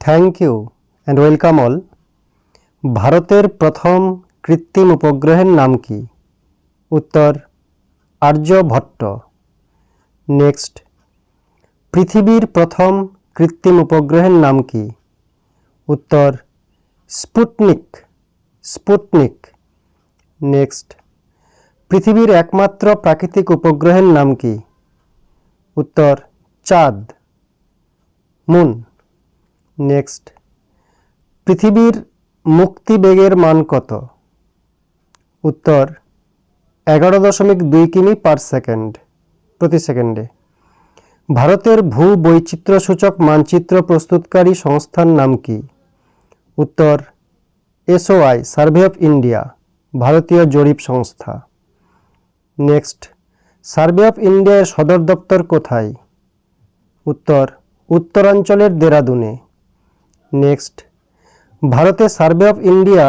Thank you and welcome all ভারতের প্রথম কৃত্রিম উপগ্রহের নাম কি? উত্তর আর্যভট্ট নেক্সট পৃথিবীর প্রথম কৃত্রিম উপগ্রহের নাম কি? উত্তর, স্পুটনিক। স্পুটনিক। নেক্সট পৃথিবীর একমাত্র প্রাকৃতিক উপগ্রহের নাম কি? উত্তর, চাঁদ। Moon next. পৃথিবীর মুক্তিবেগের মান কত? উত্তর, এগারো দশমিক দুই কিমি পার সেকেন্ড, প্রতি সেকেন্ডে। ভারতের ভূ বৈচিত্র্য সূচক মানচিত্র প্রস্তুতকারী সংস্থার নাম কি? উত্তর, এসওআই, সার্ভে অফ ইন্ডিয়া, ভারতীয় জরিপ সংস্থা। নেক্সট, সার্ভে অফ ইন্ডিয়ার সদর দপ্তর কোথায়? উত্তর, উত্তরাঞ্চলের দেরাদুনে। নেক্সট। ভারতে সার্ভে অফ ইন্ডিয়া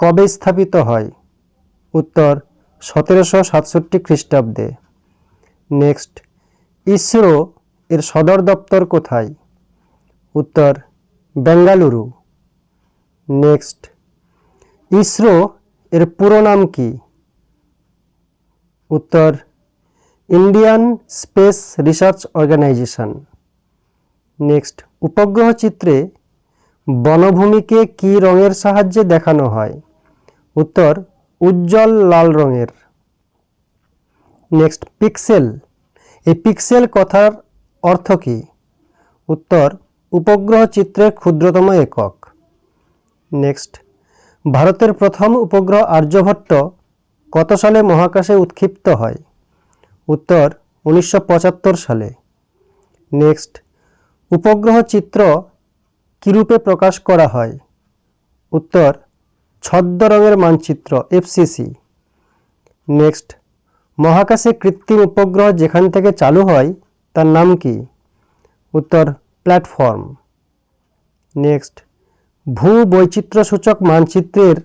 কবে স্থাপিত হয়? উত্তর, সতেরোশো সাতষট্টি খ্রিস্টাব্দে। নেক্সট, ইসরো এর সদর দপ্তর কোথায়? উত্তর, বেঙ্গালুরু। নেক্সট, ইসরো এর পুরো নাম কি? উত্তর, Indian space research organisation. Next উপগ্রহ চিত্রে বনভূমিকে কি রঙের সাহায্যে দেখানো হয়? উত্তর, উজ্জ্বল লাল রঙের। নেক্সট পিক্সেল এই পিক্সেল কথার অর্থ কী? উত্তর, উপগ্রহ চিত্রের ক্ষুদ্রতম একক। নেক্সট ভারতের প্রথম উপগ্রহ আর্যভট্ট কত সালে মহাকাশে উৎক্ষিপ্ত হয়? উত্তর, উনিশশো পঁচাত্তর সালে। নেক্সট উপগ্রহ চিত্র কীরূপে প্রকাশ করা হয়? উত্তর ছদ্ম রঙের মানচিত্র, এফসিসি। নেক্সট, মহাকাশে কৃত্রিম উপগ্রহ যেখান থেকে চালু হয়, তার নাম কি? উত্তর, প্ল্যাটফর্ম। নেক্সট ভূ বৈচিত্র্যসূচক মানচিত্রের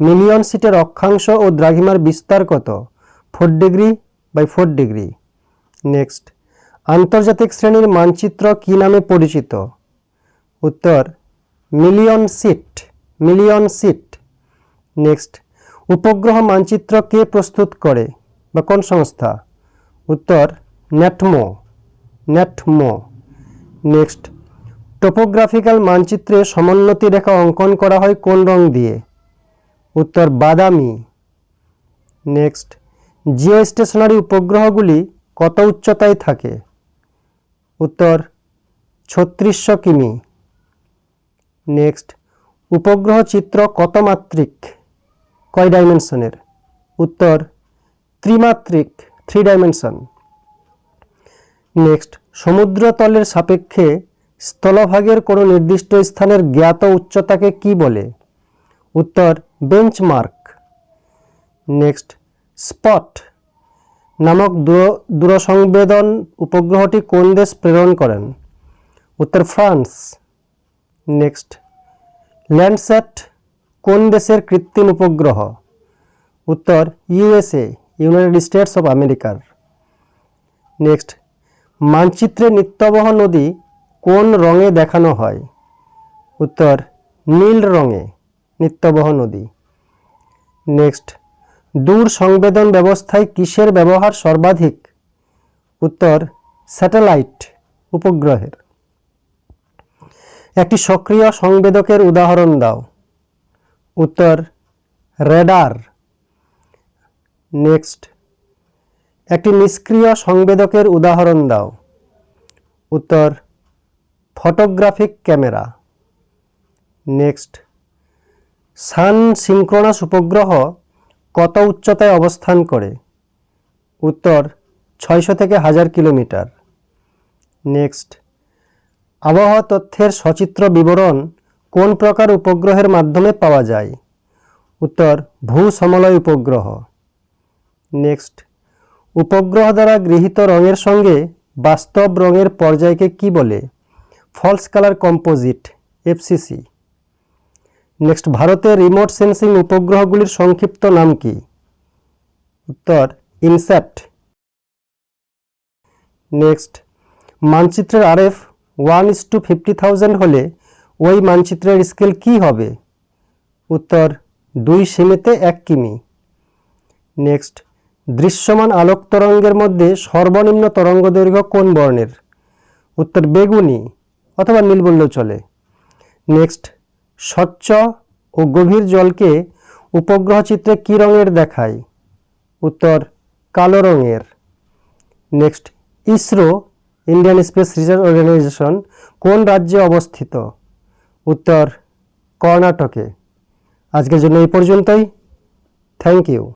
মিলিয়ন সিটের অক্ষাংশ ও দ্রাঘিমার বিস্তার কত? Four degree by four degree. Next আন্তর্জাতিক শ্রেণির মানচিত্র কী নামে পরিচিত? উত্তর, million sheet million sheet. Next, উপগ্রহ মানচিত্র কে প্রস্তুত করে বা কোন সংস্থা? উত্তর, ন্যাটমো ন্যাটমো। নেক্সট, টোপোগ্রাফিক্যাল মানচিত্রে সমোন্নতি রেখা অঙ্কন করা হয় কোন রং দিয়ে? উত্তর, বাদামি। নেক্সট জিও স্টেশনারি উপগ্রহগুলি কত উচ্চতায় থাকে? উত্তর, ছত্রিশশো কিমি। নেক্সট, উপগ্রহ চিত্র কত মাত্রিক কয় ডাইমেনশনের? উত্তর, ত্রিমাত্রিক, থ্রি ডাইমেনশন। নেক্সট, সমুদ্রতলের সাপেক্ষে স্থলভাগের কোনো নির্দিষ্ট স্থানের জ্ঞাত উচ্চতাকে কি বলে? উত্তর, বেঞ্চমার্ক। Next, spot. নামক দূর, দূরসংবেদন উপগ্রহটি কোন দেশ প্রেরণ করেন? উত্তর ফ্রান্স। নেক্সট। ল্যান্ডস্যাট কোন দেশের কৃত্রিম উপগ্রহ? উত্তর, ইউএসএ, ইউনাইটেড স্টেটস অফ আমেরিকার। নেক্সট। মানচিত্রে নিত্যবহ নদী কোন রঙে দেখানো হয়? উত্তর, নীল রঙে নিত্যবহ নদী। নেক্সট। দূর সংবেদন ব্যবস্থায় কিসের ব্যবহার সর্বাধিক? উত্তর, স্যাটেলাইট উপগ্রহের। একটি সক্রিয় সংবেদকের উদাহরণ দাও। উত্তর, রেডার। নেক্সট। একটি নিষ্ক্রিয় সংবেদকের উদাহরণ দাও। উত্তর, photographic camera. Next. Sun synchronous উপগ্রহ কত উচ্চতায় অবস্থান করে? উত্তর, ছয়শো থেকে হাজার কিলোমিটার। নেক্সট, আবহাওয়া তথ্যের সচিত্র বিবরণ কোন প্রকার উপগ্রহের মাধ্যমে পাওয়া যায়? উত্তর ভূ সমলয় উপগ্রহ। নেক্সট, উপগ্রহ দ্বারা গৃহীত রঙের সঙ্গে বাস্তব রঙের পর্যায়কে কি বলে? False colour composite, FCC. Next, ভারতের রিমোট সেন্সিং উপগ্রহগুলির সংক্ষিপ্ত নাম কি? উত্তর ইনস্যাট নেক্সট, মানচিত্রের RF one is two fifty thousand হলে ওই মানচিত্রের স্কেল কি হবে? উত্তর, দুই সেমিতে এক কিমি। নেক্সট, দৃশ্যমান আলোক তরঙ্গের মধ্যে সর্বনিম্ন তরঙ্গ দৈর্ঘ্য কোন বর্ণের? উত্তর, বেগুনি অথবা নীল চলে। নেক্সট স্বচ্ছ ও গভীর জলকে উপগ্রহ চিত্রে কী রঙের দেখায়? উত্তর, কালো রঙের। Next, ISRO, Indian space research organisation কোন রাজ্যে অবস্থিত? উত্তর, কর্ণাটকে। আজকের জন্য এই পর্যন্তই। Thank you.